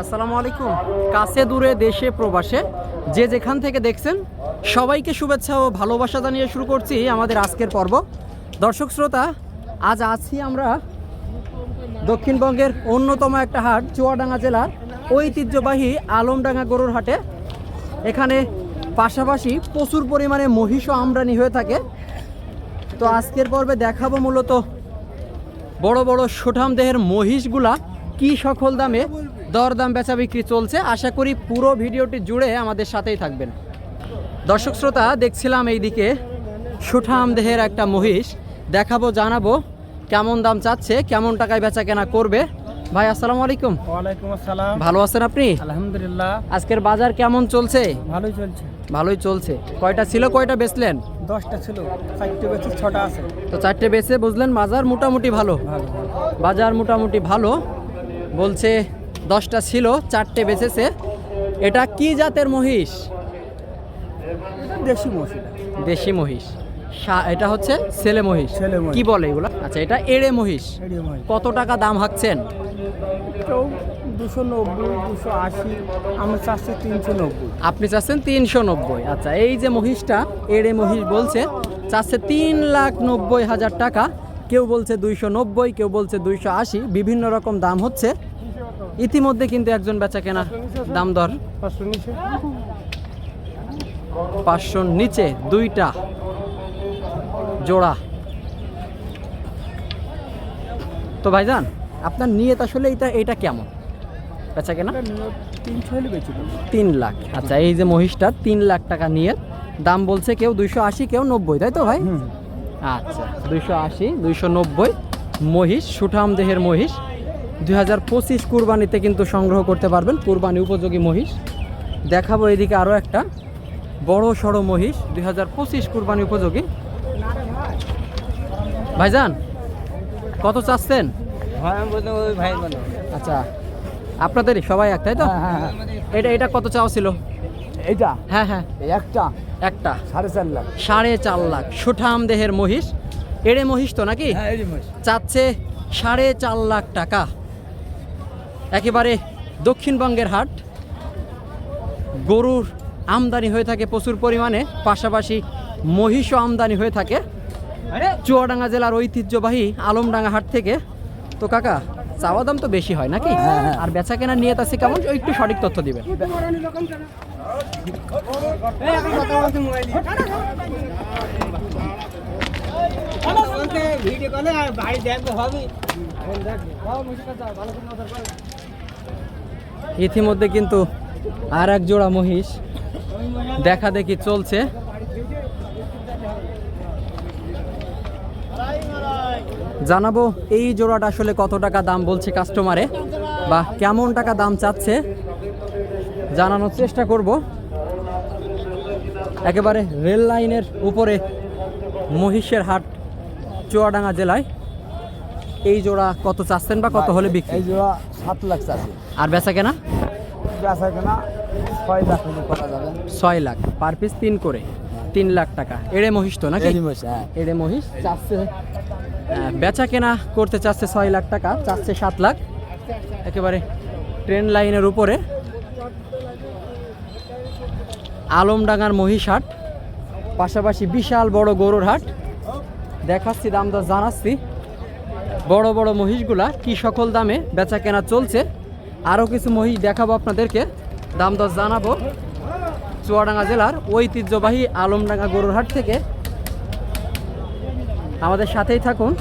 আসসালামু আলাইকুম। কাছে দূরে, দেশে, প্রবাসে যে যেখান থেকে দেখছেন, সবাইকে শুভেচ্ছা ও ভালোবাসা জানিয়ে শুরু করছি আমাদের আজকের পর্ব। দর্শক শ্রোতা, আজ আছি আমরা দক্ষিণবঙ্গের অন্যতম একটা হাট, চুয়াডাঙ্গা জেলার ঐতিহ্যবাহী আলমডাঙ্গা গরুর হাটে। এখানে পাশাপাশি প্রচুর পরিমাণে মহিষও আমদানি হয়ে থাকে। তো আজকের পর্বে দেখাবো মূলত বড় বড় সুঠাম দেহের মহিষগুলা কি সকল দামে দরদাম বেচা বিক্রি চলছে। আশা করি পুরো ভিডিওটি জুড়ে আমাদের সাথেই থাকবেন। দর্শক শ্রোতা দেখছিলাম এইদিকে সুঠাম দেহের একটা মহিষ। দেখাবো জানাব কেমন দাম চাচ্ছে কেমন টাকায় বেচা কেনা করবে। ভাই আসসালামু আলাইকুম। ওয়ালাইকুম আসসালাম। ভালো আছেন আপনি? আলহামদুলিল্লাহ। আজকের বাজার কেমন চলছে? ভালোই চলছে। ভালোই চলছে। কয়টা ছিল কয়টা বেচলেন? দশটা ছিল চারটে বেশি ছটা আছে। তো চারটে বেচে বুঝলেন বাজার মোটামুটি ভালো। বাজার মোটামুটি ভালো। বলছে দশটা ছিল চারটে বেঁচেছে। এটা কি জাতের মহিষ? দেশি মহিষ দেশি মহিষ। এটা হচ্ছে ছেলে মহিষ। কি বলে এগুলো? আচ্ছা এটা এড়ে মহিষ। কত টাকা দাম হাঁকছেন? দুশো নব্বই দুশো আশি আমি তিনশো নব্বই। আপনি চাচ্ছেন তিনশো নব্বই। আচ্ছা এই যে মহিষটা এড়ে মহিষ বলছে চাচ্ছে তিন লাখ নব্বই হাজার টাকা। কেউ বলছে দুইশো নব্বই কেউ বলছে দুইশো আশি। বিভিন্ন রকম দাম হচ্ছে। ইতিমধ্যে কিন্তু একজন বেচা কেনা দাম দর। পাঁচশোর নিচে দুইটা জোড়া। তো ভাইজান আপনার নিয়ত আসলে এটা এটা কেমন? বেচা কেনা? তিন লাখ। আচ্ছা এই যে মহিষটা তিন লাখ টাকা নিয়ে দাম বলছে কেউ দুইশো আশি কেউ নব্বই তাই তো ভাই? আচ্ছা দুইশো আশি দুইশো নব্বই মহিষ সুঠাম দেহের মহিষ। দুই হাজার পঁচিশ কুরবানিতে কিন্তু সংগ্রহ করতে পারবেন কুরবানি উপযোগী মহিষ। দেখাবো এদিকে আরও একটা বড় সড়ো মহিষ দুই হাজার পঁচিশ কুরবানি উপযোগী। ভাইজান কত চাচ্ছেন? আচ্ছা আপনাদেরই সবাই এক তাই তো? হ্যাঁ হ্যাঁ এটা এটা কত চাওয়া ছিল? এইটা? হ্যাঁ হ্যাঁ। একটা? একটা। সাড়ে চার লাখ। সাড়ে চার লাখ। সুঠাম দেহের মহিষ। এড়ে মহিষ তো নাকি? হ্যাঁ চাচ্ছে সাড়ে চার লাখ টাকা। একেবারে দক্ষিণবঙ্গের হাট। গরুর আমদানি হয়ে থাকে প্রচুর পরিমাণে পাশাপাশি মহিষও আমদানি হয়ে থাকে। চুয়াডাঙ্গা জেলার ঐতিহ্যবাহী আলমডাঙ্গা হাট থেকে। তো কাকা চাওয়া দাম তো বেশি হয় নাকি? হ্যাঁ, হ্যাঁ। আর বেচা কেনার নিয়ত আছে কেমন? একটু সঠিক তথ্য দিবেন। ভিডিও কলে আর বাড়ি দেখব হবে ইতিমধ্যে কিন্তু আর এক জোড়া মহিষ দেখা দেখি চলছে। জানাব এই জোড়াটা আসলে কত টাকা দাম বলছে কাস্টমারে বা কেমন টাকা দাম চাচ্ছে জানানোর চেষ্টা করব। একেবারে রেল লাইনের উপরে মহিষের হাট চুয়াডাঙ্গা জেলায়। এই জোড়া কত চাচ্ছেন বা কত হলে বিক্রি? এই জোড়া সাত লাখ চাষি আর বেচা কেনা? বেচা কেনা ছয় লাখ করা যাবে। ছয় লাখ। পার পিস তিন করে। তিন লাখ টাকা। এড়ে মহিষ তো নাকি? হ্যাঁ। এড়ে মহিষ চাচ্ছে। আহ, বেচা কেনা করতে চাচ্ছে ছয় লাখ টাকা চাচ্ছে সাত লাখ। একেবারে ট্রেন লাইনের উপরে। আলমডাঙ্গার মহিষ হাট পাশাপাশি বিশাল বড় গরুর হাট। দেখাচ্ছি দাম দর জানাচ্ছি। বড় বড় মহিষগুলা কি সকল দামে বেচা কেনা চলছে? আরও কিছু মহিষ দেখাবো আপনাদেরকে। দাম দর জানাব। চুয়াডাঙ্গা জেলার ঐতিহ্যবাহী আলমডাঙ্গা গরুর হাট থেকে আমাদের সাথেই থাকুন।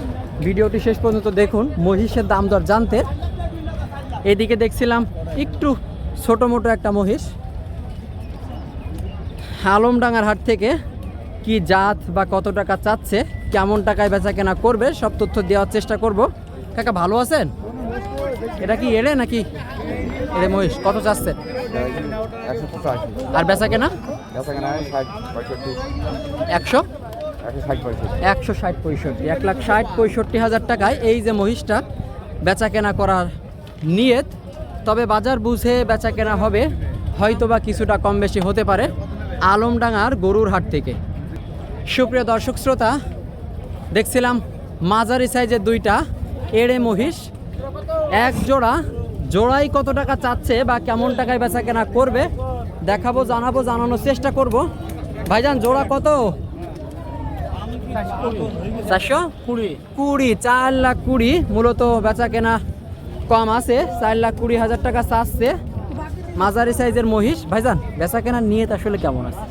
ভিডিওটি শেষ পর্যন্ত দেখুন, মহিষের দাম দর জানতে। এদিকে দেখছিলাম একটু ছোটো মোটো একটা মহিষ। আলমডাঙ্গার হাট থেকে কি জাত বা কত টাকা চাচ্ছে, কেমন টাকায় বেচা কেনা করবে, সব তথ্য দেওয়ার চেষ্টা করব। কাকা, ভালো আছেন? এটা কি এড়ে নাকি? এড়ে মহিষ, কত পঁচাশি আর বেচা কেনা? একশো? একশো ষাট পঁয়ষট্টি, এক লাখ ষাট পঁয়ষট্টি হাজার টাকায় এই যে মহিষটা বেচা কেনা করার নিয়ত। তবে বাজার বুঝে বেচা কেনা হবে হয়তো বা কিছুটা কম বেশি হতে পারে আলমডাঙ্গার গরুর হাট থেকে। সুপ্রিয় দর্শক শ্রোতা, দেখছিলাম মাঝারি সাইজের দুইটা এড়ে মহিষ। এক জোড়া, জোড়াই কত টাকা চাচ্ছে বা কেমন টাকায় বেচা কেনা করবে দেখাবো, জানাব, জানানোর চেষ্টা করব। ভাইজান, জোড়া কত? চারশো কুড়ি। কুড়ি, চার লাখ কুড়ি। মূলত বেচা কেনা কম আছে, চার লাখ কুড়ি হাজার টাকা চাচ্ছে মাঝারি সাইজের মহিষ। ভাইজান, বেচা কেনার নিয়ত আসলে কেমন আছে?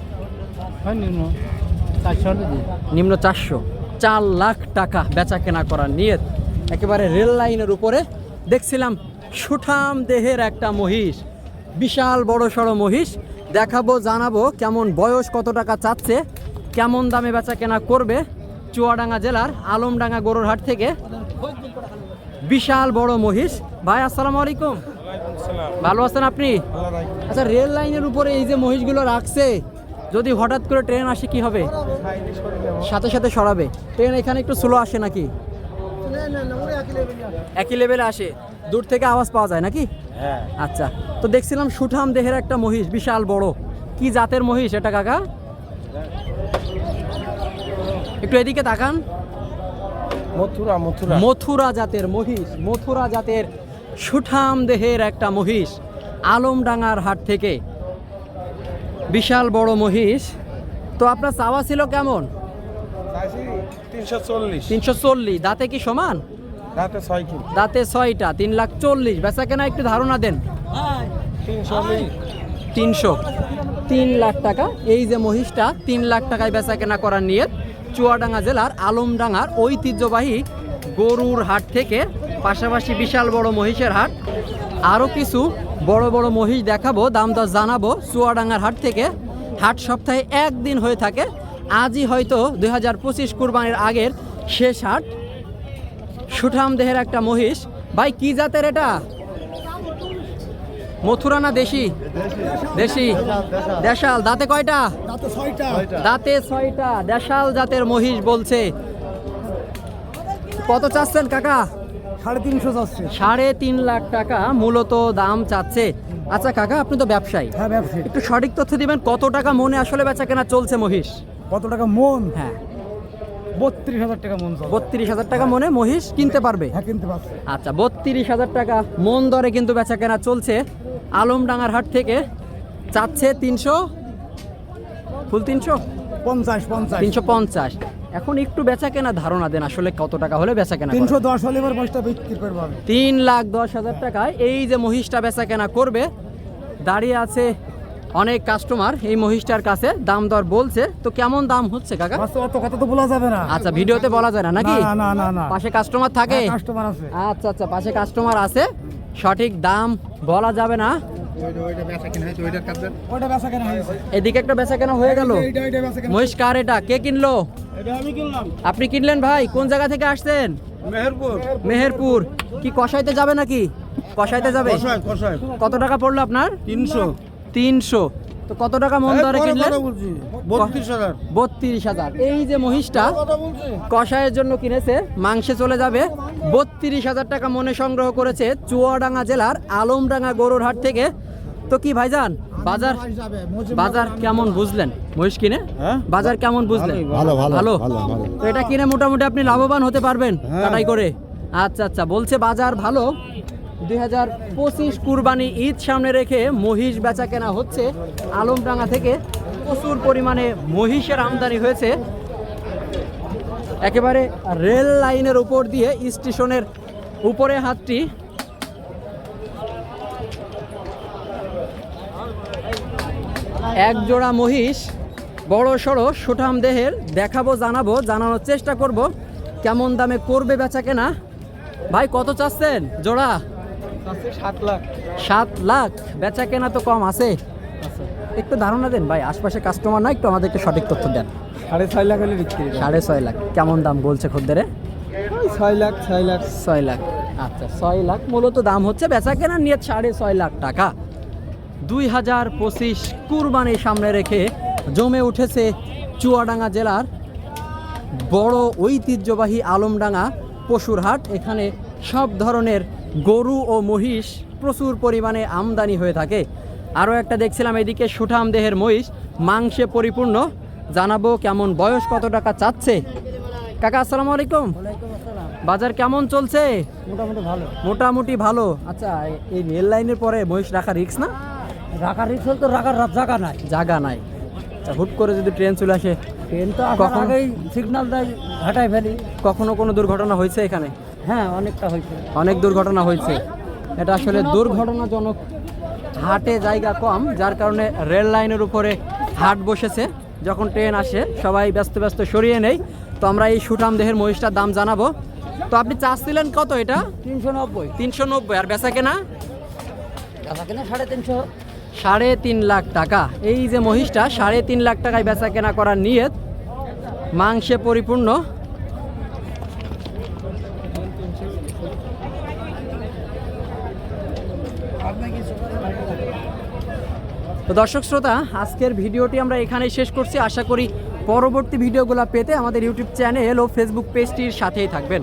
নিম্ন চারশো। চার লাখ টাকা বেচা কেনা করার নিয়ত। একেবারে রেল লাইনের উপরে দেখছিলাম সুঠাম দেহের একটা মহিষ। বিশাল বড় সড়ো মহিষ। দেখাবো জানাব কেমন বয়স কত টাকা চাচ্ছে কেমন দামে বেচা কেনা করবে চুয়াডাঙ্গা জেলার আলমডাঙ্গা গরুর হাট থেকে। বিশাল বড় মহিষ। ভাই আসসালামু আলাইকুম। ভালো আছেন আপনি? আচ্ছা রেল লাইনের উপরে এই যে মহিষগুলো রাখছে যদি হঠাৎ করে ট্রেন আসে কি হবে? সাথে সাথে সরাবে। ট্রেন এখানে একটু স্লো আসে নাকি? একই লেভেলে আসে। দূর থেকে আওয়াজ পাওয়া যায় নাকি? হ্যাঁ। আচ্ছা তো দেখছিলাম সুঠাম দেহের একটা মহিষ বিশাল বড়। কি জাতের মহিষ এটা কাকা? একটু এদিকে তাকান। মথুরা মথুরা। মথুরা জাতের মহিষ মথুরা জাতের সুঠাম দেহের একটা মহিষ আলমডাঙ্গার হাট থেকে। বিশাল বড় মহিষ। তো আপনার চাওয়া ছিল কেমন? তিনশো চল্লিশ। দাঁতে কি সমান? দাঁতে ছয়টা তিন লাখ চল্লিশ। বেচা কেনা একটু ধারণা দেন। তিনশো। তিন লাখ টাকা। এই যে মহিষটা তিন লাখ টাকায় বেচা কেনা করার নিয়ে চুয়াডাঙ্গা জেলার আলমডাঙ্গার ঐতিহ্যবাহী গরুর হাট থেকে পাশাপাশি বিশাল বড় মহিষের হাট। আরও কিছু বড় বড় মহিষ দেখাবো, দাম দর জানাব। চুয়াডাঙ্গার হাট থেকে হাট সপ্তাহে একদিন হয়ে থাকে। আজই হয়তো দুই হাজার পঁচিশ কুরবানির আগের শেষ হাট। সুঠাম দেহের একটা মহিষ। ভাই, কি জাতের এটা? মথুরা না দেশি? দেশি। দেশাল, দাঁতে কয়টা? দাঁতে ছয়টা। দেশাল জাতের মহিষ বলছে। কত চাচ্ছেন, কাকা? সাড়ে তিনশো সাড়ে তিন লাখ টাকা মূলত দাম চাচ্ছে। আচ্ছা কাকা আপনি তো ব্যবসায়ী। হ্যাঁ ব্যবসায়ী। একটু সঠিক তথ্য দিবেন কত টাকা মনে আসলে বেচা কেনা চলছে মহিষ? কত টাকা মন? হ্যাঁ। বত্রিশ হাজার টাকা মন বত্রিশ হাজার টাকা মনে মহিষ কিনতে পারবে? হ্যাঁ কিনতে পারছে আচ্ছা বত্রিশ হাজার টাকা মন দরে কিন্তু বেচা কেনা চলছে। আলমডাঙ্গার হাট থেকে চাচ্ছে তিনশো। ফুল তিনশো? পঞ্চাশ পঞ্চাশ। তিনশো পঞ্চাশ। এখন একটু বেচা কেনা ধারণা দেন আসলে কত টাকা হলে বেচা কেনা তিনশো দশ হলে এবার বয়সটা বিক্রি করব আমি। তিন লাখ দশ হাজার টাকায় এই যে মহিষটা বেচা কেনা করবে দাঁড়িয়ে আছে অনেক কাস্টমার এই মহিষটার কাছে দাম দর বলছে। তো কেমন দাম হচ্ছে কাকা? অত কথা তো বলা যাবে না। আচ্ছা ভিডিওতে বলা যায় না নাকি? না না না না। পাশে কাস্টমার থাকে। কাস্টমার আছে। আচ্ছা আচ্ছা পাশে কাস্টমার আছে। সঠিক দাম বলা যাবে না। এদিকে একটা বেচা কেনা হয়ে গেল। মহিষ কার এটা? কে কিনলো? এটা আমি কিনলাম। আপনি কিনলেন ভাই? কোন জায়গা থেকে আসছেন? মেহেরপুর। মেহেরপুর। কি কষাইতে যাবে নাকি? কষাইতে যাবে? কষায় কষায়। কত টাকা পড়ল আপনার? তিনশো। তিনশো। তো কত টাকা মন দরে কিনলেন? বত্রিশ হাজার। এই যে মহিষটা কষায়ের জন্য কিনেছে মাংসে চলে যাবে। বত্রিশ হাজার টাকা মনে সংগ্রহ করেছে চুয়াডাঙ্গা জেলার আলমডাঙ্গা গরুর হাট থেকে। তো কি ভাইজান বাজার বাজার কেমন বুঝলেন? মহিষ কিনে? হ্যাঁ? বাজার কেমন বুঝলেন? ভালো, ভালো। তো এটা কিনে মোটামুটি আপনি লাভবান হতে পারবেন হ্যাঁ। কাটাই করে। আচ্ছা আচ্ছা বলছে বাজার ভালো। দুই হাজার পঁচিশ কুরবানি ঈদ সামনে রেখে মহিষ বেচা কেনা হচ্ছে। আলমডাঙ্গা থেকে প্রচুর পরিমাণে মহিষের আমদানি হয়েছে। একেবারে রেল লাইনের উপর দিয়ে স্টেশনের উপরে হাতটি এক জোড়া মহিষ বড় সড়ো সুঠাম দেহের দেখাবো জানাব জানানোর চেষ্টা করব কেমন দামে করবে বেচা কেনা। ভাই কত চাচ্ছেন জোড়া? সাত লাখ। সাত লাখ বেচা কেনা তো কম আছে। একটু ধারণা দেন ভাই আশপাশে কাস্টমার না একটু আমাদেরকে সঠিক তথ্য দেন। সাড়ে ছয় লাখ হলে বিক্রি সাড়ে ছয় লাখ কেমন দাম বলছে খদ্দেরে? ছয় লাখ ছয় লাখ। ছয় লাখ আচ্ছা ছয় লাখ মূলত দাম হচ্ছে বেচা কেনা নিয়ে সাড়ে ছয় লাখ টাকা। দুই হাজার পঁচিশ কুরবানি সামনে রেখে জমে উঠেছে চুয়াডাঙ্গা জেলার বড় ঐতিহ্যবাহী আলমডাঙ্গা পশুর হাট এখানে সব ধরনের গরু ও মহিষ প্রচুর পরিমাণে আমদানি হয়ে থাকে। আরও একটা দেখছিলাম এদিকে সুঠাম দেহের মহিষ মাংসে পরিপূর্ণ। জানাব কেমন বয়স কত টাকা চাচ্ছে? কাকা আসসালামু আলাইকুম। বাজার কেমন চলছে? মোটামুটি ভালো। মোটামুটি ভালো। আচ্ছা এই রেল লাইনের পরে মহিষ রাখা রিক্স না রাখার রিক্স তো রাখার জায়গা নাই। জায়গা নাই। হুট করে যদি ট্রেন চলে আসে ট্রেন তো আসার? আগেই সিগন্যাল দেয় হাঁটাই ফেলি। কখনো কোনো দুর্ঘটনা হয়েছে এখানে? হ্যাঁ অনেকটা হয়েছে। অনেক দুর্ঘটনা হয়েছে। এটা আসলে দুর্ঘটনাজনক হাটে জায়গা কম যার কারণে রেল লাইনের উপরে হাট বসেছে। যখন ট্রেন আসে সবাই ব্যস্ত ব্যস্ত সরিয়ে নেই। তো আমরা এই সুঠাম দেহের মহিষটার দাম জানাব। তো আপনি চাচ্ছিলেন কত এটা? তিনশো নব্বই। তিনশো নব্বই আর বেচা কেনা? টাকা কিনা সাড়ে তিনশো। সাড়ে তিন লাখ টাকা। এই যে মহিষটা, সাড়ে তিন লাখ টাকায় বেচা কেনা করার নিয়ত, মাংসে পরিপূর্ণ। তো দর্শক শ্রোতা, আজকের ভিডিওটি আমরা এখানেই শেষ করছি। আশা করি পরবর্তী ভিডিওগুলো পেতে আমাদের ইউটিউব চ্যানেল ও ফেসবুক পেজটির সাথেই থাকবেন।